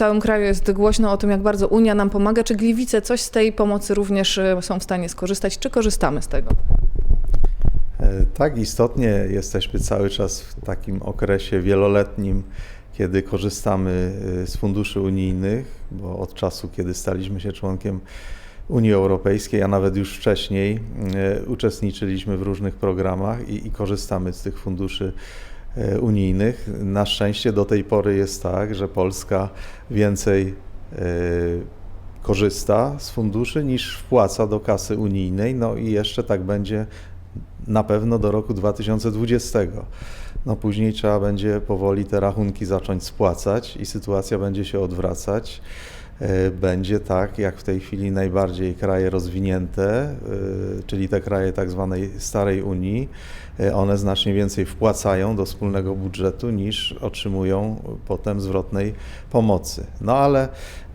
całym kraju jest głośno o tym, jak bardzo Unia nam pomaga. Czy Gliwice coś z tej pomocy również e, są w stanie skorzystać? Czy korzystamy z tego? E, Tak, istotnie jesteśmy cały czas w takim okresie wieloletnim, kiedy korzystamy e, z funduszy unijnych, bo od czasu, kiedy staliśmy się członkiem Unii Europejskiej, a nawet już wcześniej, uczestniczyliśmy w różnych programach i, i korzystamy z tych funduszy unijnych. Na szczęście do tej pory jest tak, że Polska więcej e, korzysta z funduszy niż wpłaca do kasy unijnej, no i jeszcze tak będzie na pewno do roku 2020. No później trzeba będzie powoli te rachunki zacząć spłacać i sytuacja będzie się odwracać. E, Będzie tak, jak w tej chwili najbardziej kraje rozwinięte, e, czyli te kraje tak zwanej starej Unii, e, one znacznie więcej wpłacają do wspólnego budżetu niż otrzymują potem zwrotnej pomocy. No ale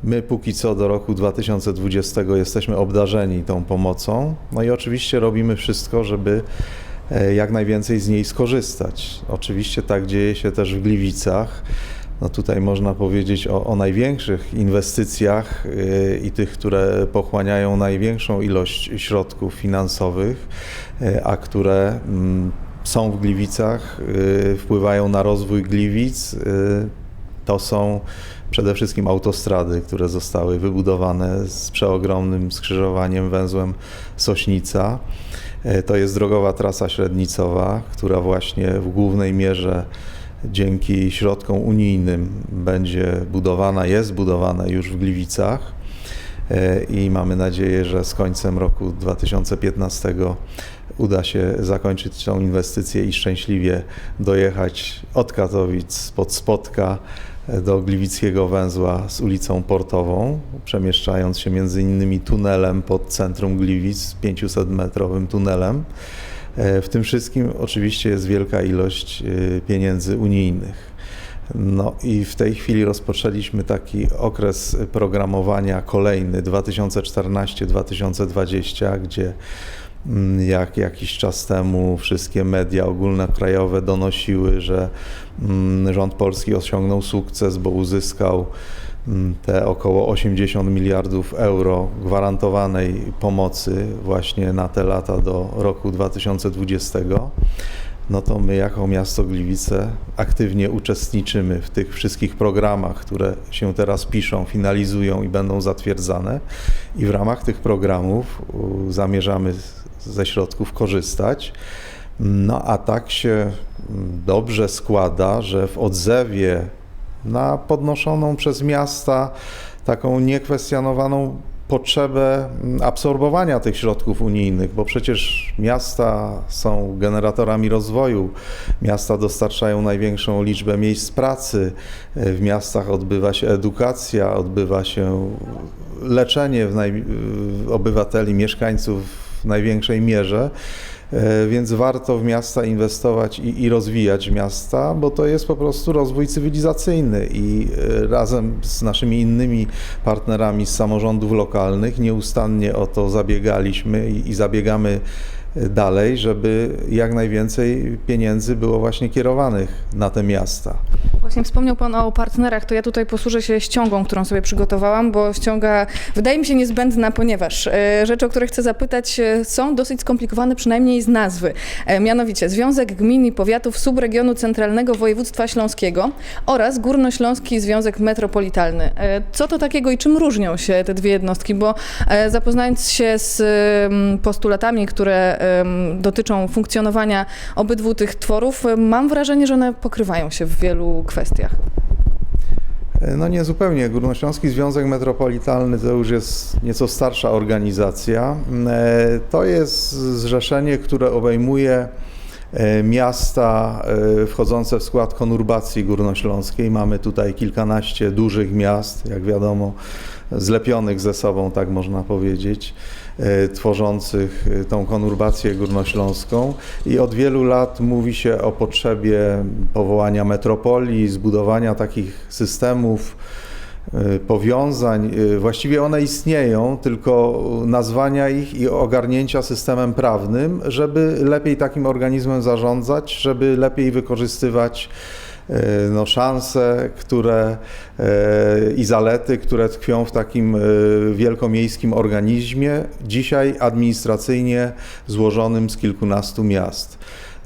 my póki co do roku 2020 jesteśmy obdarzeni tą pomocą. No i oczywiście robimy wszystko, żeby jak najwięcej z niej skorzystać. Oczywiście tak dzieje się też w Gliwicach. No tutaj można powiedzieć o, o największych inwestycjach yy, i tych, które pochłaniają największą ilość środków finansowych, yy, a które mm, są w Gliwicach, yy, wpływają na rozwój Gliwic. To są przede wszystkim autostrady, które zostały wybudowane z przeogromnym skrzyżowaniem węzłem Sośnica. To jest drogowa trasa średnicowa, która właśnie w głównej mierze dzięki środkom unijnym będzie budowana, jest budowana już w Gliwicach E, i mamy nadzieję, że z końcem roku 2015 uda się zakończyć tą inwestycję i szczęśliwie dojechać od Katowic pod Spotka e, do Gliwickiego Węzła z ulicą Portową, przemieszczając się między innymi tunelem pod centrum Gliwic, 500-metrowym tunelem. E, W tym wszystkim oczywiście jest wielka ilość e, pieniędzy unijnych. No i w tej chwili rozpoczęliśmy taki okres programowania kolejny 2014-2020, gdzie mm, jak jakiś czas temu wszystkie media ogólnokrajowe donosiły, że mm, rząd polski osiągnął sukces, bo uzyskał te około 80 miliardów euro gwarantowanej pomocy właśnie na te lata do roku 2020 no to my jako miasto Gliwice aktywnie uczestniczymy w tych wszystkich programach, które się teraz piszą, finalizują i będą zatwierdzane. I w ramach tych programów zamierzamy ze środków korzystać. No a tak się mm, dobrze składa, że w odzewie na podnoszoną przez miasta taką niekwestionowaną potrzebę mm, absorbowania tych środków unijnych, bo przecież miasta są generatorami rozwoju, miasta dostarczają największą liczbę miejsc pracy, w miastach odbywa się edukacja, odbywa się leczenie w obywateli, mieszkańców w największej mierze. E, Więc warto w miasta inwestować i, i rozwijać miasta, bo to jest po prostu rozwój cywilizacyjny i e, razem z naszymi innymi partnerami z samorządów lokalnych nieustannie o to zabiegaliśmy i, i zabiegamy e, dalej, żeby jak najwięcej pieniędzy było właśnie kierowanych na te miasta. Właśnie wspomniał Pan o partnerach, to ja tutaj posłużę się ściągą, którą sobie przygotowałam, bo ściąga wydaje mi się niezbędna, ponieważ e, rzeczy, o które chcę zapytać, e, są dosyć skomplikowane, przynajmniej z nazwy. E, mianowicie Związek Gmin i Powiatów Subregionu Centralnego Województwa Śląskiego oraz Górnośląski Związek Metropolitalny. Co to takiego i czym różnią się te dwie jednostki? Bo zapoznając się z postulatami, które dotyczą funkcjonowania obydwu tych tworów, mam wrażenie, że one pokrywają się w wielu kwestiach. No nie zupełnie. Górnośląski Związek Metropolitalny to już jest nieco starsza organizacja. E, To jest zrzeszenie, które obejmuje e, miasta e, wchodzące w skład konurbacji górnośląskiej. Mamy tutaj kilkanaście dużych miast, jak wiadomo, zlepionych ze sobą, tak można powiedzieć, e, tworzących e, tą konurbację górnośląską. I od wielu lat mówi się o potrzebie powołania metropolii, zbudowania takich systemów e, powiązań. E, Właściwie one istnieją, tylko nazwania ich i ogarnięcia systemem prawnym, żeby lepiej takim organizmem zarządzać, żeby lepiej wykorzystywać e, no, szanse, które e, i zalety, które tkwią w takim e, wielkomiejskim organizmie, dzisiaj administracyjnie złożonym z kilkunastu miast.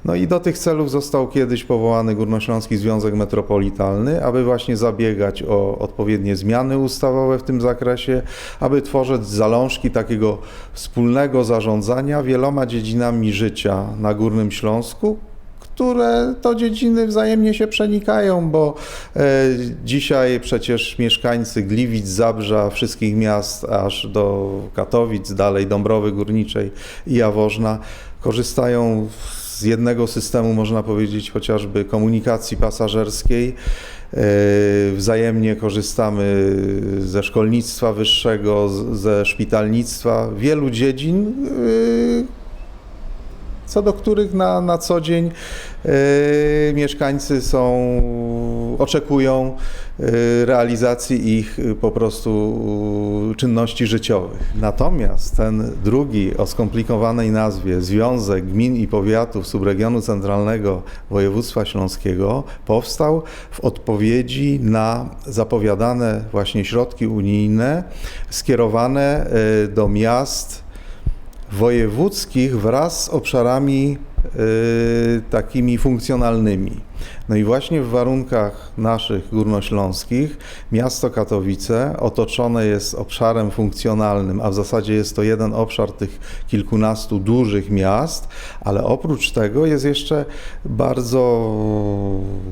No i do tych celów został kiedyś powołany Górnośląski Związek Metropolitalny, aby właśnie zabiegać o odpowiednie zmiany ustawowe w tym zakresie, aby tworzyć zalążki takiego wspólnego zarządzania wieloma dziedzinami życia na Górnym Śląsku, które to dziedziny wzajemnie się przenikają, bo e, dzisiaj przecież mieszkańcy Gliwic, Zabrza, wszystkich miast aż do Katowic, dalej Dąbrowy Górniczej i Jaworzna korzystają z jednego systemu, można powiedzieć, chociażby komunikacji pasażerskiej. E, Wzajemnie korzystamy ze szkolnictwa wyższego, ze szpitalnictwa, wielu dziedzin, e, co do których na, na co dzień e, mieszkańcy są, oczekują e, realizacji ich e, po prostu e, czynności życiowych. Natomiast ten drugi o skomplikowanej nazwie Związek Gmin i Powiatów Subregionu Centralnego Województwa Śląskiego powstał w odpowiedzi na zapowiadane właśnie środki unijne skierowane e, do miast wojewódzkich wraz z obszarami y, takimi funkcjonalnymi. No i właśnie w warunkach naszych górnośląskich miasto Katowice otoczone jest obszarem funkcjonalnym, a w zasadzie jest to jeden obszar tych kilkunastu dużych miast, ale oprócz tego jest jeszcze bardzo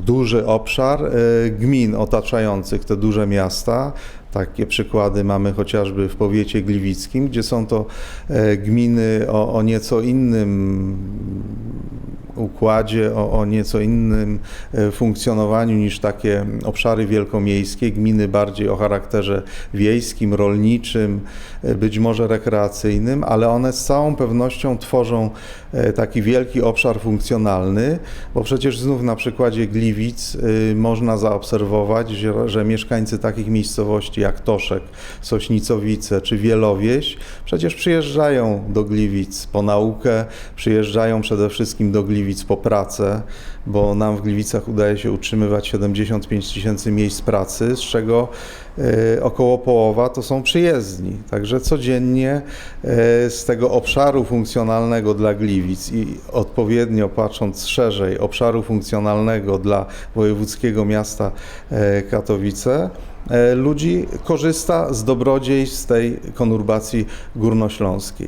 duży obszar y, gmin otaczających te duże miasta. Takie przykłady mamy chociażby w powiecie gliwickim, gdzie są to e, gminy o, o nieco innym układzie, o, o nieco innym e, funkcjonowaniu niż takie obszary wielkomiejskie, gminy bardziej o charakterze wiejskim, rolniczym, e, być może rekreacyjnym, ale one z całą pewnością tworzą taki wielki obszar funkcjonalny, bo przecież znów na przykładzie Gliwic y, można zaobserwować, że mieszkańcy takich miejscowości jak Toszek, Sośnicowice czy Wielowieś przecież przyjeżdżają do Gliwic po naukę, przyjeżdżają przede wszystkim do Gliwic po pracę, bo nam w Gliwicach udaje się utrzymywać 75 tysięcy miejsc pracy, z czego e, około połowa to są przyjezdni. Także codziennie e, z tego obszaru funkcjonalnego dla Gliwic i odpowiednio patrząc szerzej obszaru funkcjonalnego dla wojewódzkiego miasta e, Katowice, ludzi korzysta z dobrodziejstw tej konurbacji górnośląskiej.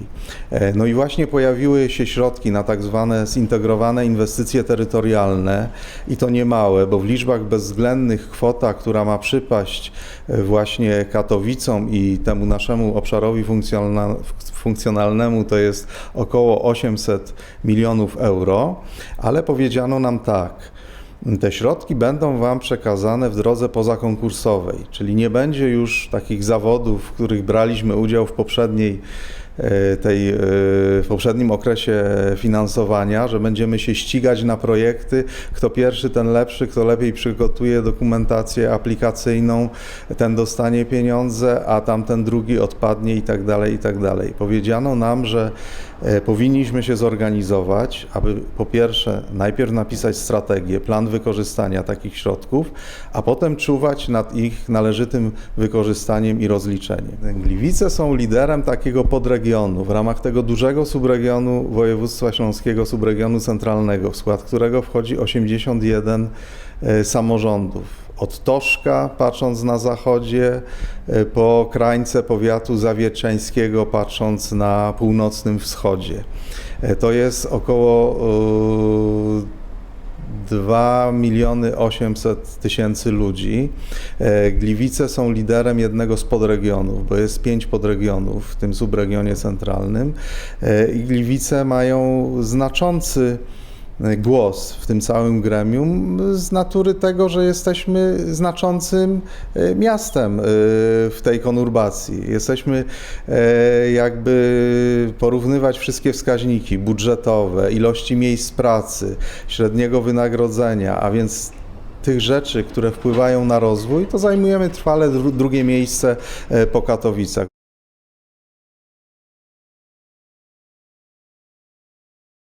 E, No i właśnie pojawiły się środki na tak zwane zintegrowane inwestycje terytorialne i to nie małe, bo w liczbach bezwzględnych kwota, która ma przypaść e, właśnie Katowicom i temu naszemu obszarowi funkcjonalnemu to jest około 800 milionów euro, ale powiedziano nam tak, te środki będą Wam przekazane w drodze pozakonkursowej, czyli nie będzie już takich zawodów, w których braliśmy udział w poprzedniej e, tej, e, w poprzednim okresie finansowania, że będziemy się ścigać na projekty, kto pierwszy, ten lepszy, kto lepiej przygotuje dokumentację aplikacyjną, ten dostanie pieniądze, a tamten drugi odpadnie i tak dalej, i tak dalej. Powiedziano nam, że powinniśmy się zorganizować, aby po pierwsze najpierw napisać strategię, plan wykorzystania takich środków, a potem czuwać nad ich należytym wykorzystaniem i rozliczeniem. Gliwice są liderem takiego podregionu w ramach tego dużego subregionu województwa śląskiego, subregionu centralnego, w skład którego wchodzi 81 e, samorządów. Od Toszka, patrząc na zachodzie, e, po krańce powiatu zawieczeńskiego, patrząc na północnym wschodzie. E, To jest około e, 2 miliony 800 tysięcy ludzi. E, Gliwice są liderem jednego z podregionów, bo jest pięć podregionów w tym subregionie centralnym. E, Gliwice mają znaczący e, głos w tym całym gremium z natury tego, że jesteśmy znaczącym e, miastem e, w tej konurbacji. Jesteśmy e, jakby porównywać wszystkie wskaźniki budżetowe, ilości miejsc pracy, średniego wynagrodzenia, a więc tych rzeczy, które wpływają na rozwój, to zajmujemy trwale dru- drugie miejsce e, po Katowicach.